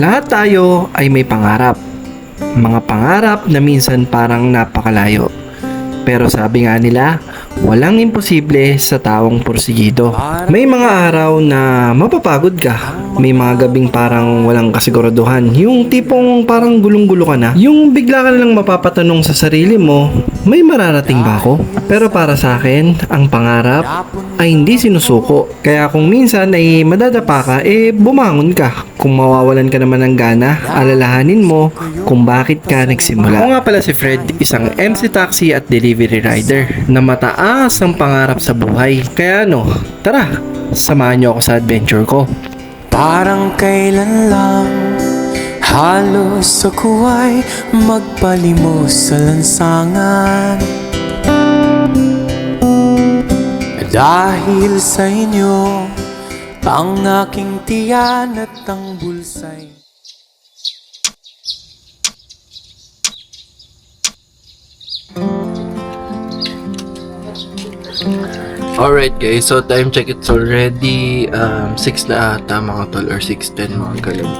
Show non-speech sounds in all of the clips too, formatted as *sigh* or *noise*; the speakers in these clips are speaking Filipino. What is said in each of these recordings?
Lahat tayo ay may pangarap. Mga pangarap na minsan parang napakalayo. Pero sabi nga nila, walang imposible sa taong porsigido. May mga araw na mapapagod ka. May mga gabing parang walang kasiguraduhan. Yung tipong parang gulong-gulo ka na. Yung bigla ka lang mapapatanong sa sarili mo, may mararating ba ako? Pero para sa akin, ang pangarap ay hindi sinusuko. Kaya kung minsan ay madadapa ka, eh bumangon ka. Kung mawawalan ka naman ng gana, alalahanin mo kung bakit ka nagsimula. Ako nga pala si Fred, isang MC taxi at delivery rider na mataas ang pangarap sa buhay. Kaya ano, tara, samahan niyo ako sa adventure ko. Parang kailan lang Halos ako ay magpalimos sa lansangan. Dahil sa inyo Ang aking tiyan at ang bulsay. Alright guys, so time check it's already um, 6 na ata mga tol or 6.10 mga ganun.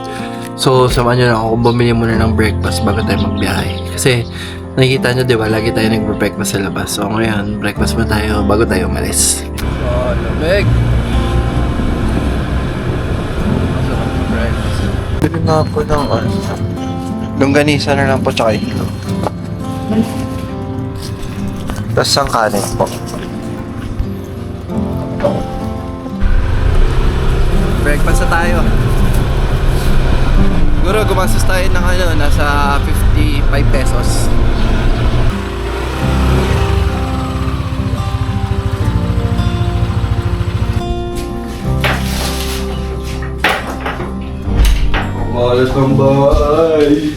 So samahan nyo na ako kung bumili muna ng breakfast bago tayo magbiyahe. Kasi nakikita nyo diba, lagi tayo nagbre-breakfast sa labas. So ngayon, breakfast muna tayo bago tayo umalis. Oh, lamig! Bili nga po ng ano, longganisa na lang po tsaka hilo. Tapos ang kanin po. Breakfast na tayo. Siguro gumastos tayo ng ano, nasa 55 pesos. Malas ng bahay.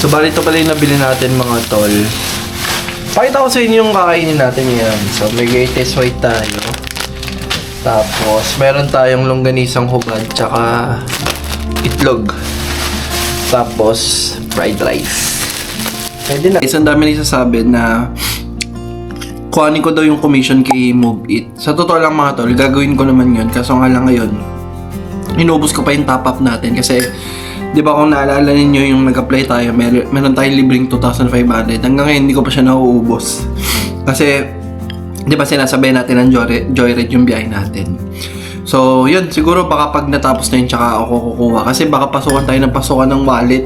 So, bali ito pala yung nabili natin mga tol. Pakita ko sa inyo yung kakainin natin ngayon. So, may greatest white tayo. Tapos, meron tayong longganisang hubad, tsaka itlog. Tapos, fried rice. Pwede na. Isang dami nagsasabi na kuhanin ko daw yung commission kay Move It. Sa totoo lang mga tol, gagawin ko naman yun. Kaso nga lang ngayon, inubos ko pa yung top up natin kasi di ba kung naalala ninyo yung nag-apply tayo, mer meron tayong libreng 2,500. Hanggang ngayon, hindi ko pa siya nauubos. Kasi, di ba sinasabay natin ng joyride, joyride yung biyahe natin. So, yun, siguro baka pag natapos na yun, tsaka ako kukuha. Kasi baka pasukan tayo ng pasukan ng wallet.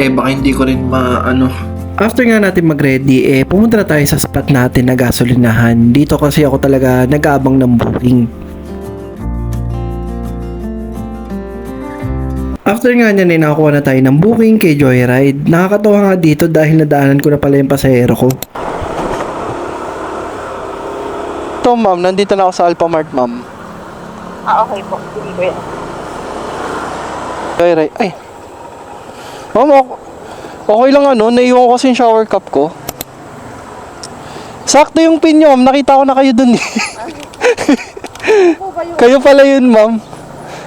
Eh, baka hindi ko rin ma, ano, After nga natin mag-ready, eh, pumunta na tayo sa spot natin na gasolinahan. Dito kasi ako talaga nag-aabang ng booking. After nga niyan, eh, nakakuha na tayo ng booking kay Joyride. Nakakatawa nga dito dahil nadaanan ko na pala yung pasahero ko. Ito ma'am, nandito na ako sa Alphamart ma'am. Ah, okay po. Hindi ko yan. Joyride, ay. Ma'am, ok- okay lang ano, naiwan ko kasi yung shower cup ko. Sakto yung pin nyo, ma'am. Nakita ko na kayo dun eh. Po ba yun? kayo pala yun, ma'am.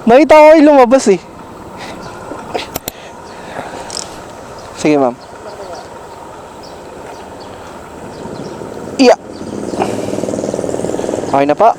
Nakita ko kayo lumabas eh. Sige, ma'am. Okay na pa.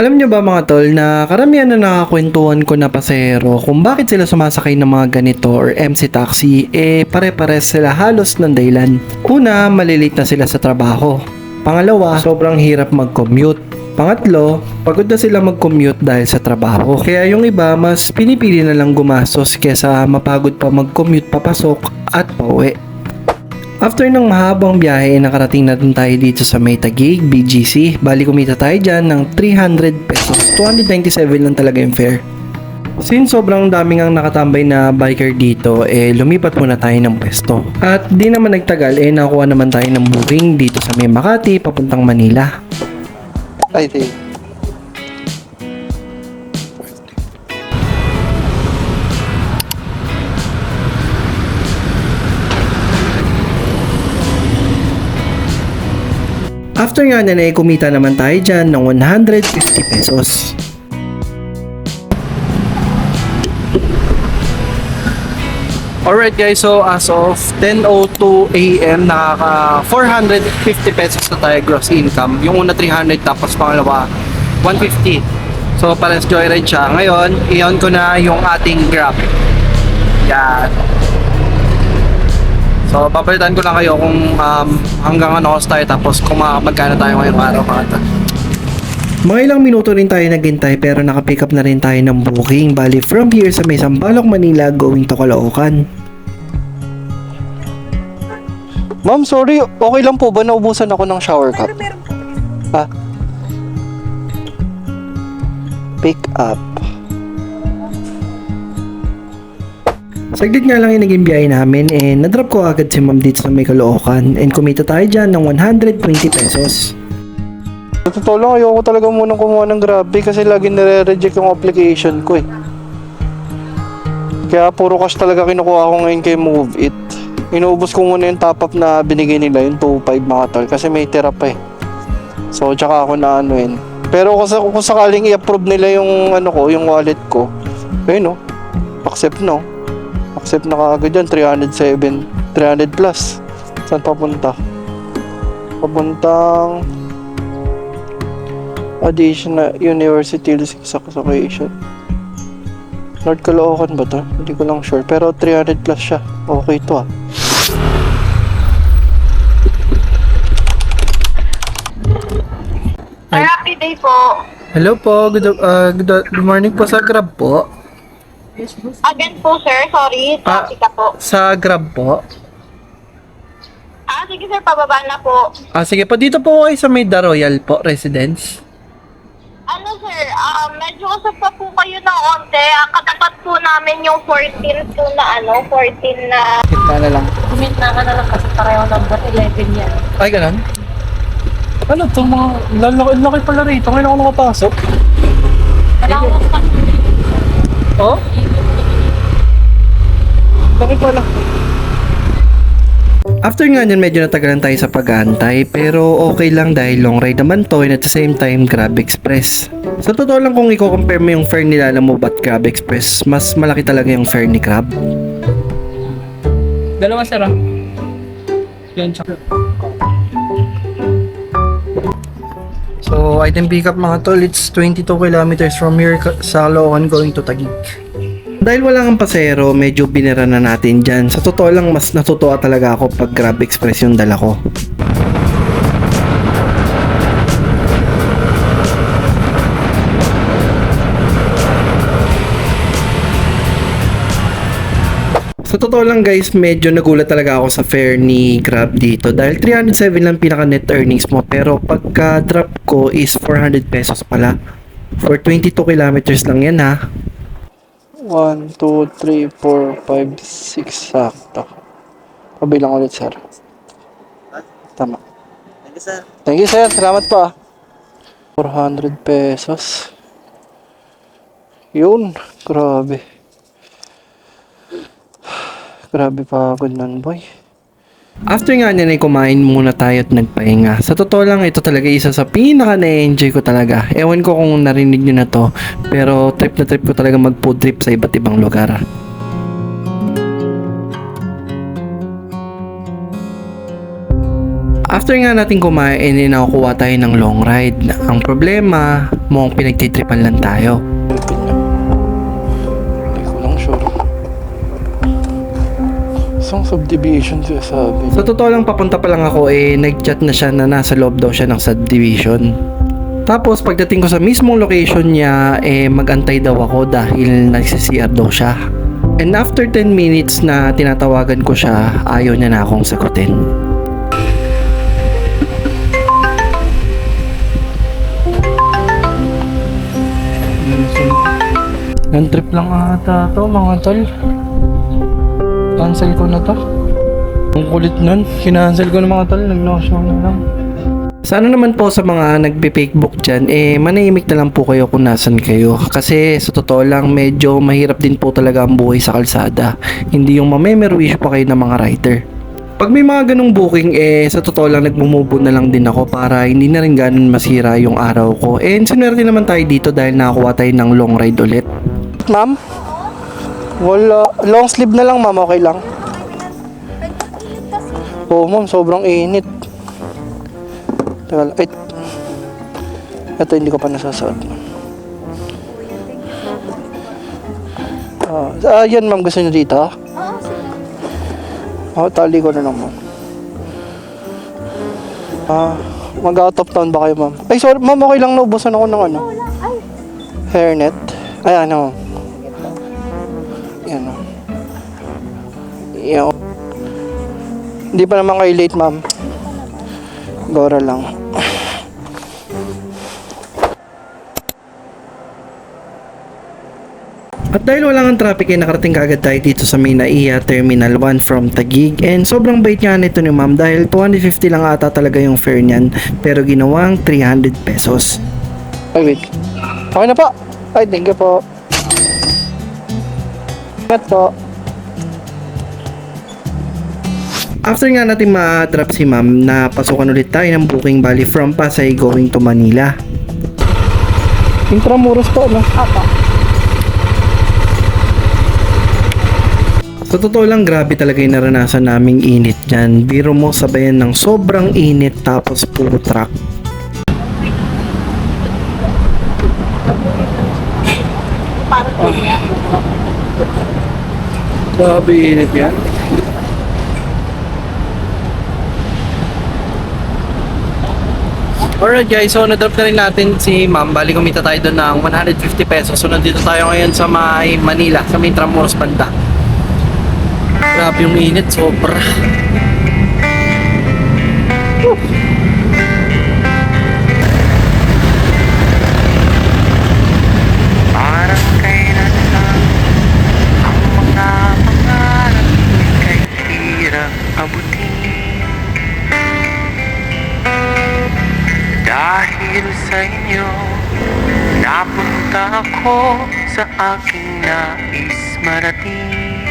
Alam nyo ba mga tol na karamihan na nakakwentuhan ko na pasahero kung bakit sila sumasakay ng mga ganito or MC taxi eh pare-pares sila halos ng dahilan. Una, malilate na sila sa trabaho. Pangalawa, sobrang hirap mag-commute. Pangatlo, pagod na sila mag-commute dahil sa trabaho. Kaya yung iba, mas pinipili na lang gumastos kesa mapagod pa mag-commute papasok at pauwi. After ng mahabang biyahe, nakarating na dun tayo dito sa May Taguig, BGC. Bali kumita tayo dyan ng 300 pesos. 297 lang talaga yung fare. Since sobrang daming ang nakatambay na biker dito, eh lumipat muna tayo ng pwesto. At di naman nagtagal, eh nakuha naman tayo ng booking dito sa May Makati, papuntang Manila. Ay, sige. After nga na kumita naman tayo dyan ng 150 pesos. Alright guys, so as of 10.02 a.m. nakaka 450 pesos na tayo gross income. Yung una 300 tapos pangalawa 150. So pares joyride siya. Ngayon, i-on ko na yung ating Grab. Yan. So papalitan ko lang kayo kung um, hanggang ano tayo tapos kung ma- magkano tayo ngayong araw mga to. Mga ilang minuto rin tayo naghintay pero nakapick up na rin tayo ng booking. Bali from here sa may Sampaloc, Manila going to Caloocan. Ma'am, sorry. Okay lang po ba naubusan ako ng shower cup? Ah. Pick up. Saglit nga lang yung naging biyahe namin and na-drop ko agad si ma'am dito sa may Caloocan and kumita tayo dyan ng 120 pesos. Sa totoo lang, ayoko talaga munang kumuha ng grabe kasi lagi nare-reject yung application ko eh. Kaya puro cash talaga kinukuha ko ngayon kay Move It. Inuubos ko muna yung top up na binigay nila, yung 2.5 mga tol, kasi may tira pa eh. So, tsaka ako na ano yun. Pero kung, kung sakaling i-approve nila yung ano ko, yung wallet ko, ayun no, accept no. Accept na kaagad yan, 307, 300 plus. Saan papunta? Papuntang additional university association. North Caloocan ba to? Hindi ko lang sure. Pero 300 plus siya. Okay to ah. Sir, happy day po. Hello po. Good, uh, good, good morning po sa Grab po. Again po, sir. Sorry. Ah. Traffic ka po. Sa Grab po. Ah, sige, sir. Pababa na po. Ah, sige po. Dito po kayo sa The Royal po, residence. Ano, sir? Ah, medyo usap pa po kayo ng onte. Ah, katapat po namin yung 14 po na ano, 14 na... Kita na lang. Kumita ka na lang kasi pareho number 11 yan. Ay, ganun? Ano to mga... Lalaki, laki pala rito. Ngayon ako nakapasok. Malawak pa. Oh? Laki pala. After nga nyan, medyo natagalan tayo sa pag-aantay pero okay lang dahil long ride naman to and at the same time Grab Express. Sa totoo lang kung i-compare mo yung fare nila alam mo ba't Grab Express, mas malaki talaga yung fare ni Grab. Dalawa sir ah. Yan, tsaka. So, item pick up mga tol, it's 22 kilometers from here sa Caloocan going to Taguig. Dahil wala kang pasero, medyo binira na natin dyan. Sa totoo lang, mas natutuwa talaga ako pag Grab Express yung dala ko. Sa totoo lang guys, medyo nagulat talaga ako sa fare ni Grab dito dahil 307 lang pinaka net earnings mo pero pagka drop ko is 400 pesos pala. For 22 kilometers lang yan ha. 1, 2, 3, 4, 5, 6 sakto. Pabilang ulit sir. Tama. Thank you sir. Thank you sir. Salamat pa. 400 pesos. Yun. Grabe. Grabe pagod nun, boy. After nga ay kumain muna tayo at nagpahinga. Sa totoo lang, ito talaga isa sa pinaka na-enjoy ko talaga. Ewan ko kung narinig nyo na to, pero trip na trip ko talaga mag food trip sa iba't ibang lugar. After nga natin kumain, eh, nakukuha tayo ng long ride. Ang problema, mukhang pinagtitripan lang tayo. Isang subdivision siya sabi. Sa totoo lang, papunta pa lang ako eh, nag-chat na siya na nasa loob daw siya ng subdivision. Tapos pagdating ko sa mismong location niya, eh magantay daw ako dahil nagsisiyar daw siya. And after 10 minutes na tinatawagan ko siya, ayaw niya na akong sagutin. Yung trip lang ata to mga tol. Cancel ko na to. Ang kulit nun. Kinancel ko na mga tol. Nag-no-show na lang. Sana naman po sa mga nagbe-fakebook dyan, eh manahimik na lang po kayo kung nasan kayo. Kasi sa totoo lang, medyo mahirap din po talaga ang buhay sa kalsada. Hindi yung mamemerwisyo pa kayo ng mga rider. Pag may mga ganong booking, eh sa totoo lang nagmumubo na lang din ako para hindi na rin ganun masira yung araw ko. And sinwerte naman tayo dito dahil nakakuha tayo ng long ride ulit. Ma'am? Wala. Long sleeve na lang, ma'am. Okay lang. Oo, ma'am. Sobrang init. Lang. Ay. Ito, hindi ko pa nasasuot. Ah, ah, yan, ma'am. Gusto niyo dito? Oo, sige. Oh, tali ko na lang, ma'am. Ah, mag out of town ba kayo, ma'am? Ay, sorry, ma'am. Okay lang. Naubusan ako ng ano. Hairnet. Ay, ano, ma'am. Yan, ma'am. Yan. Hindi pa naman kayo late, ma'am. Gora lang. At dahil wala ng traffic ay nakarating kaagad tayo dito sa may NAIA Terminal 1 from Taguig and sobrang bait nga nito ni ma'am dahil 250 lang ata talaga yung fare niyan pero ginawang 300 pesos. Ay wait. Okay na po. Ay thank you po. Ingat po. After nga natin ma-drop si ma'am, napasukan ulit tayo ng booking bali from Pasay going to Manila. Intramuros po, no? Sa totoo lang, grabe talaga yung naranasan naming init dyan. Biro mo sabayan ng sobrang init tapos puro truck. Grabe init yan. Alright guys, so na-drop na rin natin si ma'am. Bali kumita tayo doon ng 150 pesos. So nandito tayo ngayon sa may Manila, sa may Intramuros banda. Grabe yung init, sobra. Dahil sa inyo Napunta ako sa aking nais marating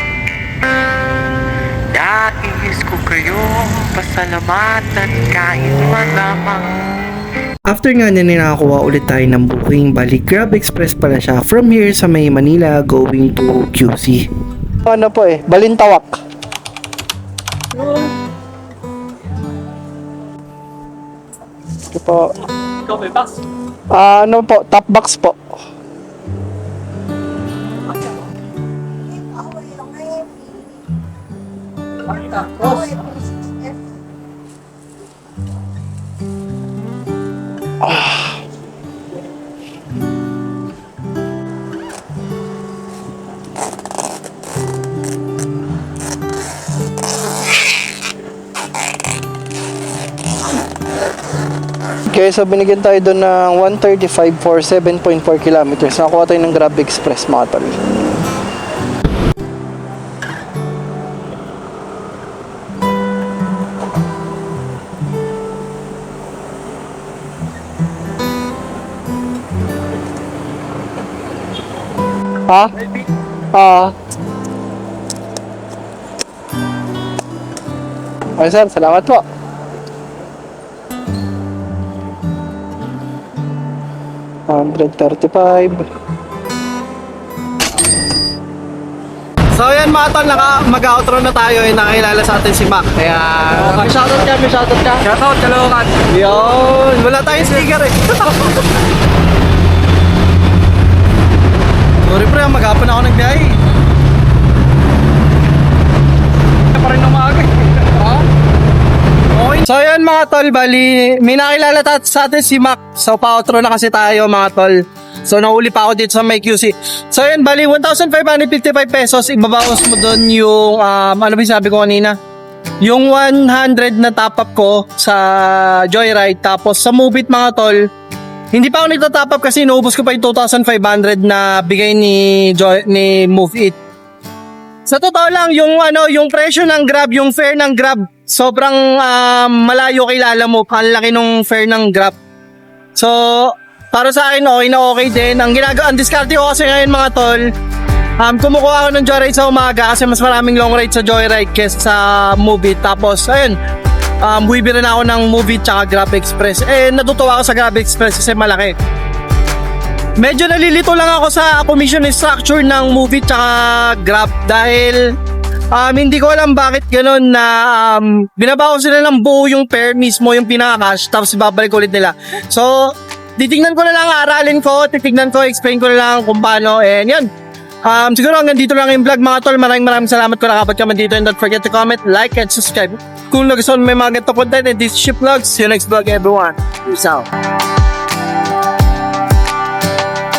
Nais ko kayong pasalamatan kahit malamang After nga niya nakakuha ulit tayo ng booking, bali Grab Express pala siya from here sa may Manila going to QC. Ano po eh, Balintawak. Ito po. Ikaw may box. Ah, ano po, top box po. Okay, so binigyan tayo doon ng 135 for 7.4 kilometers. Nakakuha tayo ng Grab Express mga tol. Ha? Ah. Okay sir, salamat po. So yan mga tol, naka, mag-outro na tayo eh, nakakilala sa atin si Mac. Kaya, may shoutout ka, may shoutout ka. Shoutout, kalungan. Yun, wala tayong sticker eh. *laughs* Sorry pre, maghapon ako nagbiyahe. Pa rin ng maaga eh. Okay. So yun mga tol, bali, may nakilala ta- sa atin si Mac. So pa-outro na kasi tayo mga tol. So nahuli pa ako dito sa may QC. So yun, bali 1,555 pesos. Ibabawas mo doon yung, um, ano ba sabi ko kanina? Yung 100 na top up ko sa Joyride. Tapos sa Move It mga tol, hindi pa ako nagtatop up kasi inuubos ko pa yung 2,500 na bigay ni, Joy, ni Move It. Sa totoo lang, yung ano, yung presyo ng Grab, yung fare ng Grab, sobrang ah, malayo kay mo. Ang laki nung fare ng Grab. So, para sa akin, okay na okay din. Ang ginagawa, ang diskarte ko kasi ngayon mga tol, um, kumukuha ako ng joyride sa umaga kasi mas maraming long ride sa joyride kesa sa movie. Tapos, ayun, um, buwibi rin ako ng movie tsaka Grab Express. Eh, natutuwa ako sa Grab Express kasi malaki. medyo nalilito lang ako sa commission structure ng movie tsaka Grab dahil um, hindi ko alam bakit ganun na um, binabawa sila ng buo yung pair mismo yung pinaka-cash tapos babalik ulit nila. So, titignan ko na lang, aralin ko, titignan ko, explain ko na lang kung paano and yan. Um, siguro hanggang dito lang yung vlog mga tol. Maraming maraming salamat kung nakapag ka man dito and don't forget to comment, like, and subscribe. Kung nagustuhan may mga ganito content and this ship vlogs, see you next vlog everyone. Peace out.